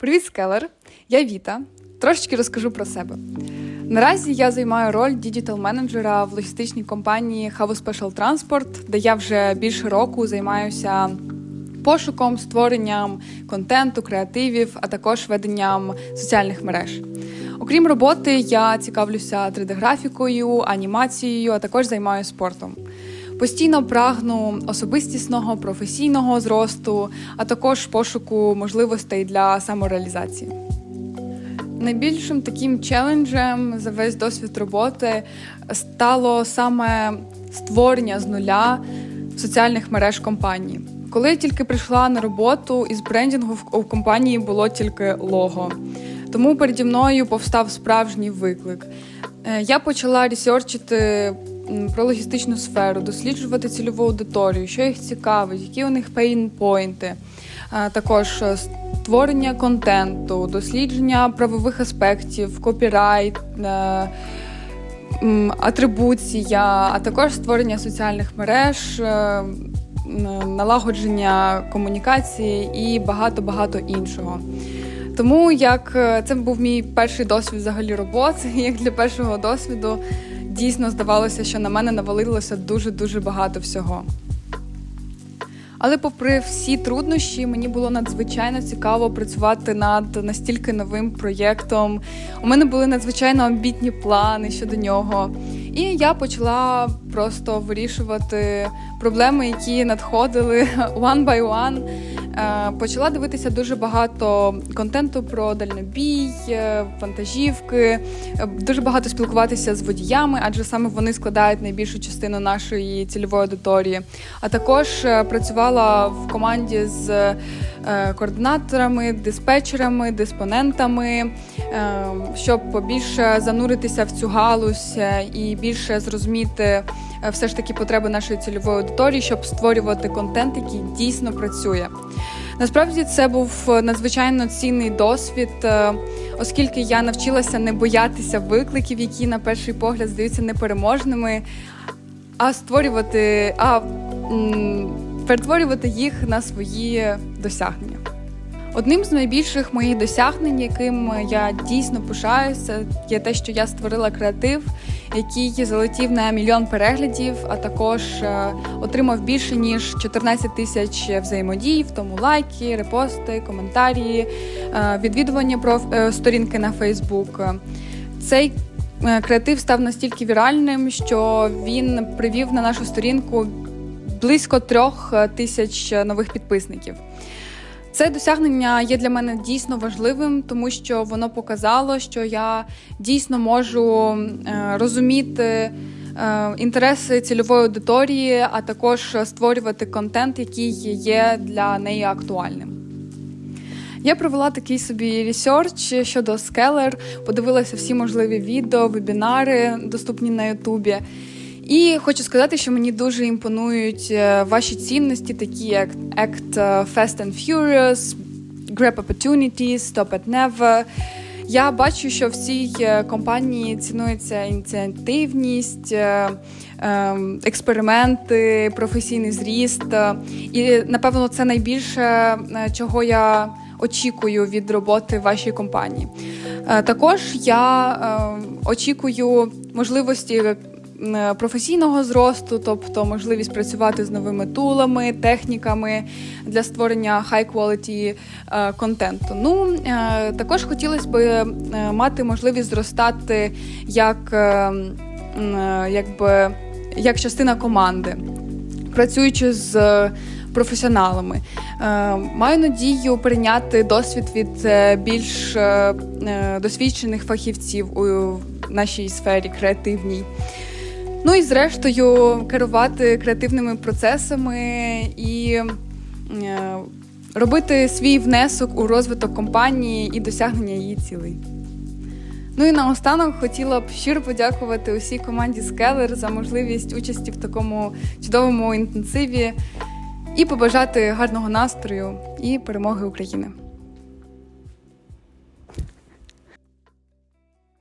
Привіт, Скелер! Я Віта. Трошечки розкажу про себе. Наразі я займаю роль діджитал-менеджера в логістичній компанії Havu Special Transport, де я вже більше року займаюся пошуком, створенням контенту, креативів, а також веденням соціальних мереж. Окрім роботи, я цікавлюся 3D-графікою, анімацією, а також займаюся спортом. Постійно прагну особистісного, професійного зросту, а також пошуку можливостей для самореалізації. Найбільшим таким челенджем за весь досвід роботи стало саме створення з нуля соціальних мереж компанії. Коли я тільки прийшла на роботу із брендінгу в- компанії було тільки лого. Тому переді мною повстав справжній виклик. Е, Я почала ресерчити про логістичну сферу, досліджувати цільову аудиторію, що їх цікавить, які у них пейнпойнти. Також е, створення контенту, дослідження правових аспектів, копірайт, е, атрибуція, а також створення соціальних мереж, е, налагодження комунікації і багато-багато іншого. Тому як це був мій перший досвід взагалі роботи, як для першого досвіду дійсно здавалося, що на мене навалилося дуже-дуже багато всього. Але попри всі труднощі, мені було надзвичайно цікаво працювати над настільки новим проєктом. У мене були надзвичайно амбітні плани щодо нього. І я почала просто вирішувати проблеми, які надходили one by one. Е, Почала дивитися дуже багато контенту про дальнобій, е, вантажівки, е, дуже багато спілкуватися з водіями, адже саме вони складають найбільшу частину нашої цільової аудиторії. А також працювала в команді з координаторами, диспетчерами, диспонентами, щоб більше зануритися в цю галузь і більше зрозуміти все ж таки потреби нашої цільової аудиторії, щоб створювати контент, який дійсно працює. Насправді це був надзвичайно цінний досвід, е, оскільки я навчилася не боятися викликів, які на перший погляд здаються непереможними, а створювати, а перетворювати їх на свої досягнення. Одним з найбільших моїх досягнень, яким я дійсно пишаюся, є те, що я створила креатив, який залетів на мільйон переглядів, а також е, отримав більше ніж 14 тисяч взаємодій, тому лайки, репости, коментарі, е, відвідування проф... е, сторінки на Фейсбук. Цей креатив став настільки віральним, що він привів на нашу сторінку близько трьох тисяч нових підписників. Це досягнення є для мене дійсно важливим, тому що воно показало, що я дійсно можу е, розуміти е, інтереси цільової аудиторії, а також створювати контент, який є для неї актуальним. Я провела такий собі ресерч щодо Scalar, подивилася всі можливі відео, вебінари, доступні на Ютубі. І хочу сказати, що мені дуже імпонують е, ваші цінності, такі як Act е, Fast and Furious, Grab Opportunities, Stop at Never. Я бачу, що в цій е, компанії цінується ініціативність, е, е, експерименти, професійний зріст. І напевно це найбільше, чого я очікую від роботи в вашій компанії. Також я е, очікую можливості професійного зросту, тобто можливість працювати з новими тулами, техніками для створення high-quality е, контенту. Ну е, також хотілося б е, мати можливість зростати як, е, е, якби, як частина команди, працюючи з е, професіоналами. Е, Маю надію прийняти досвід від е, більш е, е, досвідчених фахівців у нашій сфері креативній. Ну і зрештою керувати креативними процесами і е, робити свій внесок у розвиток компанії і досягнення її цілей. Ну і наостанок хотіла б щиро подякувати усій команді Скелер за можливість участі в такому чудовому інтенсиві і побажати гарного настрою і перемоги України.